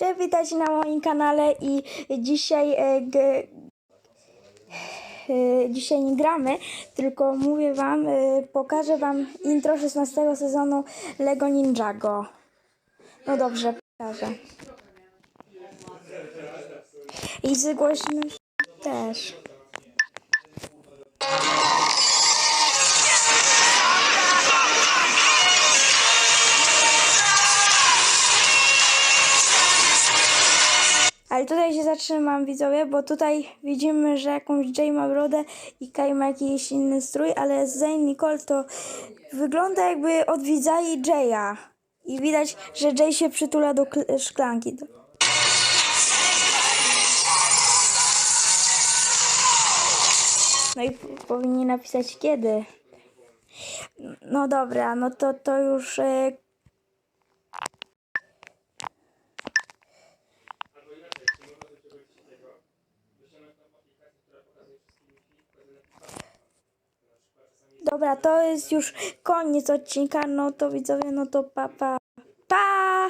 Cześć, witajcie na moim kanale i dzisiaj e, g, e, dzisiaj nie gramy, tylko mówię wam, e, pokażę wam intro 16 sezonu Lego Ninjago. No dobrze, pokażę. I z głośność też. Ale tutaj się zatrzymam, widzowie, bo tutaj widzimy, że jakąś Jay ma brodę i Kai ma jakiś inny strój, ale Zane Nicole to wygląda jakby odwidzali Jaya. I widać, że Jay się przytula do kl- szklanki. No i powinni napisać kiedy. No dobra, no to to już... E, Dobra, to jest już koniec odcinka, no to widzowie, no to pa, pa, pa!